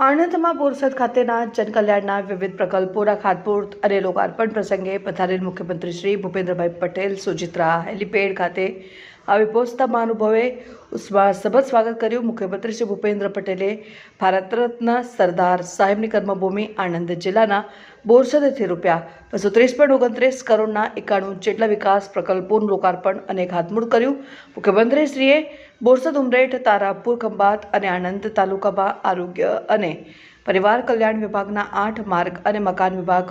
આણંદમાં બોરસદ ખાતેના જનકલ્યાણના વિવિધ પ્રકલ્પોના ખાતમુહૂર્ત અને લોકાર્પણ પ્રસંગે પધારેલ મુખ્યમંત્રી શ્રી ભૂપેન્દ્રભાઈ પટેલ, સુચિત્રા હેલીપેડ ખાતે આવી પહોંચતા મહાનુભાવે ઉષ્માસભર સ્વાગત કર્યું. મુખ્યમંત્રી શ્રી ભૂપેન્દ્ર પટેલે ભારત રત્ન સરદાર સાહેબની કર્મભૂમિ આણંદ જિલ્લાના બોરસદથી રૂપિયા બસો ત્રીસ પોઈન્ટ ઓગણત્રીસ કરોડના એકાણું જેટલા વિકાસ પ્રકલ્પોનું લોકાર્પણ અને ખાતમુહૂર્ત કર્યું. મુખ્યમંત્રીશ્રીએ બોરસદ ઉમરેઠ, તારાપુર, ખંભાત અને આણંદ તાલુકામાં આરોગ્ય અને પરિવાર કલ્યાણ વિભાગના આઠ માર્ગ અને મકાન વિભાગ,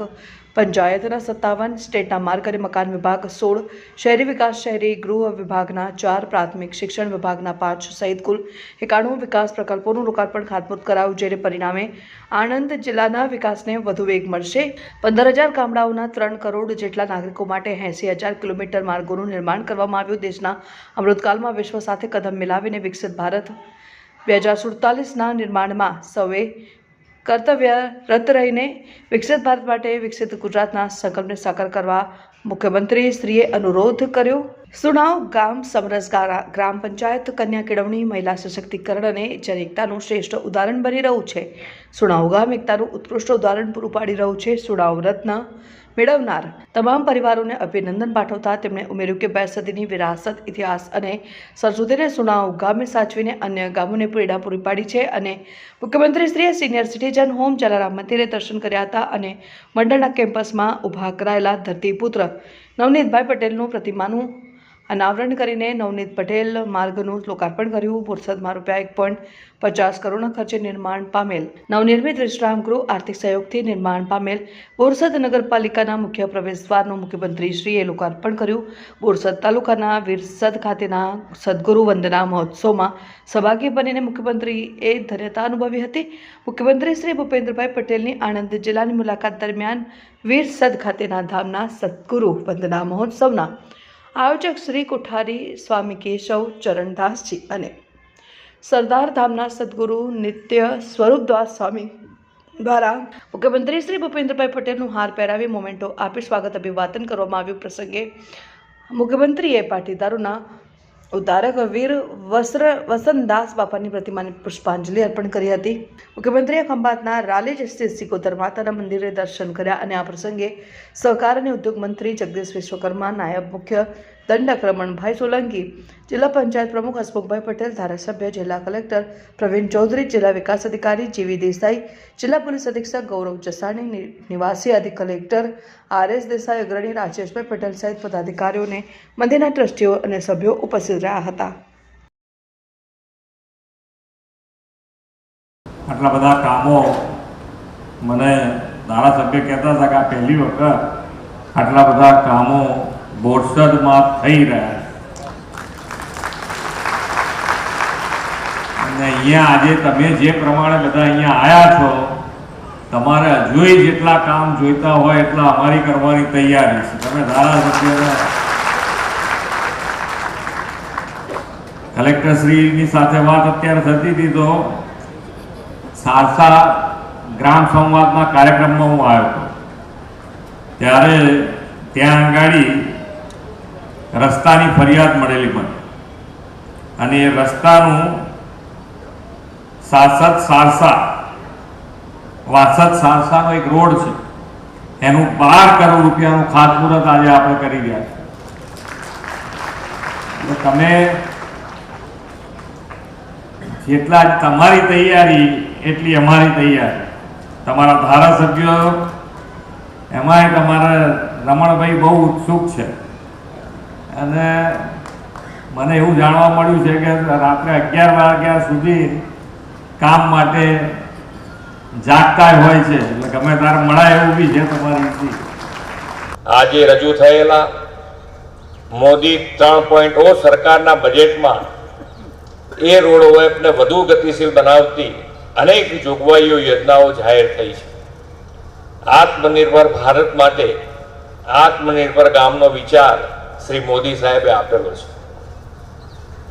પંચાયતના સત્તાવન, સ્ટેટના માર્ગ અને મકાન વિભાગ સોળ, શહેરી વિકાસ શહેરી ગૃહ વિભાગના ચાર, પ્રાથમિક શિક્ષણ વિભાગના પાંચ, સહિત કુલ એકાણું વિકાસ પ્રકલ્પોનું લોકાર્પણ ખાતમુહૂર્ત કરાયું, જેને પરિણામે આણંદ જિલ્લાના વિકાસને વધુ વેગ મળશે. પંદર હજાર ગામડાઓના ત્રણ કરોડ જેટલા નાગરિકો માટે એંસી હજાર કિલોમીટર માર્ગોનું નિર્માણ કરવામાં આવ્યું. દેશના અમૃતકાલમાં વિશ્વ સાથે કદમ મિલાવીને વિકસિત ભારત. બે હજાર સુડતાલીસના નિર્માણમાં સૌએ કર્તવ્યરત રહીને વિકસિત ભારત માટે વિકસિત ગુજરાતના સંકલ્પને સાકાર કરવા મુખ્યમંત્રી શ્રીએ અનુરોધ કર્યો. સુનાવ ગામ સમરસ ગ્રામ પંચાયત કન્યા કેળવણી મહિલા સશક્તિકરણ અને જન એકતાનું શ્રેષ્ઠ ઉદાહરણ બની રહ્યું છે. સુણાવ ગામ એકતાનું ઉત્કૃષ્ટ ઉદાહરણ પૂરું પાડી રહ્યું છે. સુણાવ રત્ન મેળવનાર તમામ પરિવારોને અભિનંદન પાઠવતા તેમણે ઉમેર્યું કે બે સદીની વિરાસત, ઇતિહાસ અને સરસ્વતીને સુનાવ ગામે સાચવીને અન્ય ગામોને પ્રેરણા પૂરી પાડી છે અને મુખ્યમંત્રીશ્રીએ સિનિયર સિટીઝન હોમ જલારામ મંદિરે દર્શન કર્યા હતા અને મંડળના કેમ્પસમાં ઊભા કરાયેલા ધરતીપુત્ર નવનીતભાઈ પટેલનું પ્રતિમાનું અનાવરણ કરીને નવનીત પટેલ માર્ગનું લોકાર્પણ કર્યું. બોરસદમાં રૂપિયા એક પોઈન્ટ પચાસ કરોડના ખર્ચે નિર્માણ પામેલ. નવનિર્મિત વિશ્રામ ગૃહ આર્થિક સહયોગથી નિર્માણ પામેલ. બોરસદ નગરપાલિકાના મુખ્ય પ્રવેશદ્વારનું મુખ્યમંત્રીશ્રીએ લોકાર્પણ કર્યું. બોરસદ તાલુકાના વીરસદ ખાતેના સદગુરુ વંદના મહોત્સવમાં સહભાગી બનીને મુખ્યમંત્રીએ ધન્યતા અનુભવી હતી. મુખ્યમંત્રી શ્રી ભૂપેન્દ્રભાઈ પટેલની આણંદ જિલ્લાની મુલાકાત દરમિયાન વીરસદ ખાતેના ધામના સદગુરુ વંદના મહોત્સવના આયોજક શ્રી કુઠારી સ્વામી કેશવ ચરણદાસજી અને સરદાર ધામના સદગુરુ નિત્ય સ્વરૂપદાસ સ્વામી દ્વારા મુખ્યમંત્રી શ્રી ભૂપેન્દ્રભાઈ પટેલનું હાર પહેરાવી મોમેન્ટો આપી સ્વાગત અભિવાદન કરવામાં આવ્યું. પ્રસંગે મુખ્યમંત્રીએ પાટીદારોના ઉદ્ધારક વીર વસ્ત્ર વસંતદાસ બાપાની પ્રતિમાને પુષ્પાંજલિ અર્પણ કરી હતી. મુખ્યમંત્રીએ ખંભાતના રાલેજ સ્થિત સિકોતર માતાના મંદિરે દર્શન કર્યા અને આ પ્રસંગે સહકાર અને ઉદ્યોગ મંત્રી જગદીશ વિશ્વકર્મા નાયબ મુખ્ય દંડક રમણભાઈ સોલંકી, જિલ્લા પંચાયત પ્રમુખ હસમુખભાઈ પટેલ, ધારાસભ્ય, જિલ્લા કલેક્ટર પ્રવીણ ચૌધરી, જિલ્લા વિકાસ અધિકારી જીવી દેસાઈ, જિલ્લા પોલીસ અધિક્ષક ગૌરવ જસાણી નિવાસી અધિક કલેક્ટર આર એસ દેસાઈ, અગ્રણી રાજેશભાઈ પટેલ સહિત પદાધિકારીઓને મંદિરના ટ્રસ્ટીઓ અને સભ્યો ઉપસ્થિત રહ્યા હતા. આટલા બધા કામો મને ધારાસભ્ય કહેતા હતા કે આ પહેલી વખત આટલા બધા કામો બોરસદમાં થઈ રહ્યા અને અહીંયા આજે તમે જે પ્રમાણે બધા અહીંયા આવ્યા છો, તમારે હજુય જેટલા કામ જોઈતા હોય એટલા અમારી કરવાની તૈયારી છે. તમે ધારાસભ્યને કલેક્ટરશ્રીની સાથે વાત અત્યારે થતી હતી તો સારસા ગ્રામ સંવાદના કાર્યક્રમમાં હું આવ્યો હતો. ત્યારે ત્યાં આંગાડી રસ્તાની ફરિયાદ મળેલી મને અને એ રસ્તાનું સાસદ સારસા, વાસદ સારસાનો એક રોડ છે. એનું બાર કરોડ રૂપિયાનું ખાતમુહૂર્ત આજે આપણે કરી રહ્યા છીએ. તમે જેટલા તમારી તૈયારી, એટલી અમારી તૈયારી. તમારા ધારાસભ્યો, એમાંય તમારા રમણભાઈ બહુ ઉત્સુક છે. અને મને એવું જાણવા મળ્યું છે કે રાત્રે અગિયાર વાગ્યા સુધી કામ માટે જાગતા હોય છે. એટલે ગમે તારે મળાય એવું બી છે તમારી આજે રજૂ થયેલા મોદી ત્રણ પોઈન્ટ ઓ સરકારના બજેટમાં એ રોડવેને વધુ ગતિશીલ બનાવતી અનેક જોગવાઈઓ, યોજનાઓ જાહેર થઈ છે. આત્મનિર્ભર ભારત માટે આત્મનિર્ભર ગામનો વિચાર શ્રી મોદી સાહેબે આપેલો છે.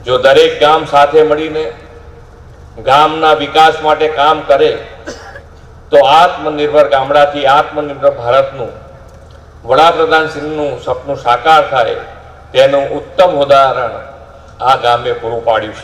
જો દરેક ગામ સાથે મળીને ગામના વિકાસ માટે કામ કરે, તો આત્મનિર્ભર ગામડાથી આત્મનિર્ભર ભારતનું વડાપ્રધાન શ્રીનું સપનું સાકાર થાય તેનું ઉત્તમ ઉદાહરણ આ ગામે પૂરું પાડ્યું છે.